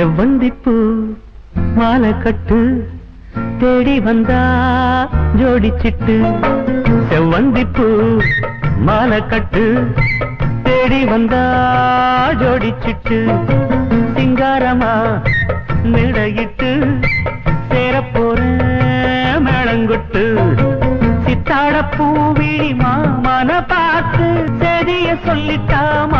செவ்வந்திப்பூ மாலை கட்டு தேடி வந்தா ஜோடிச்சிட்டு. செவ்வந்திப்பூ மாலை கட்டு தேடி வந்தா ஜோடிச்சிட்டு. சிங்காரமா மேடையிட்டு சேரப்போற போறேன் மேளங்கொட்டு. சித்தாட பூவிழி மாமன பார்த்து செடிய சொல்லிட்டாமா?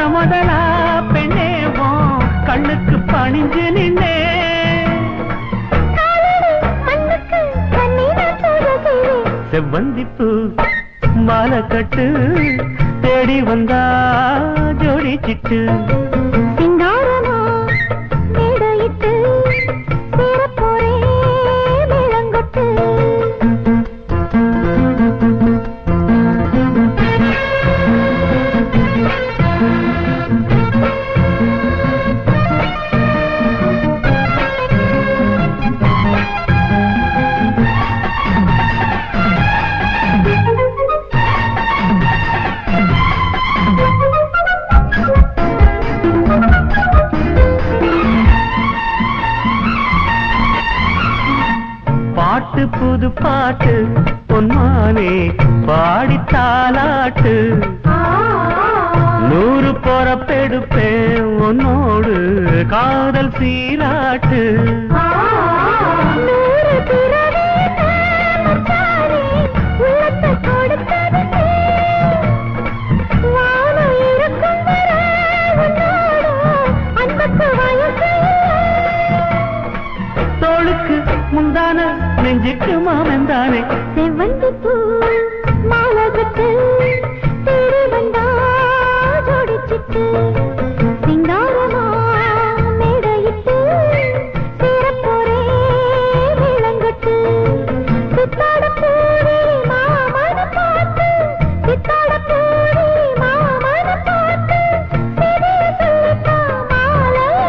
முத முதலா பெண்ணே உன் கண்ணுக்கு பணிஞ்சு நின்னே. செய்வேன் செவ்வந்திப்பு மாலை கட்டு தேடி வந்தா ஜோடி சிட்டு. புது பாட்டு பொன்மானே பாடி தாலாட்டு நூறு பொறப்பெடுப்பேன் உன்னோடு காதல் சீராட்டு. நெஞ்சுக்கு மாமந்தானே செவ்வந்தி பூ மாலகட்டு தேடி வந்தா ஜோடிச்சிட்டு சிங்காரமா மேடையிட்டு சேரப் போறேன் மேளங்கொட்டு சித்தாட பூரி மாமன பார்த்து சித்தாட பூரி மாமன பார்த்து சிறிய சொல்லிட்டா மாலைய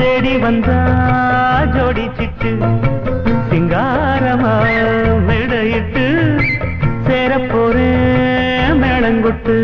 தேடி வந்தா ஜோடிச்சிட்டு சிங்காரமா மேடையிட்டு சேரப் போறேன் மேளங்கொட்டு.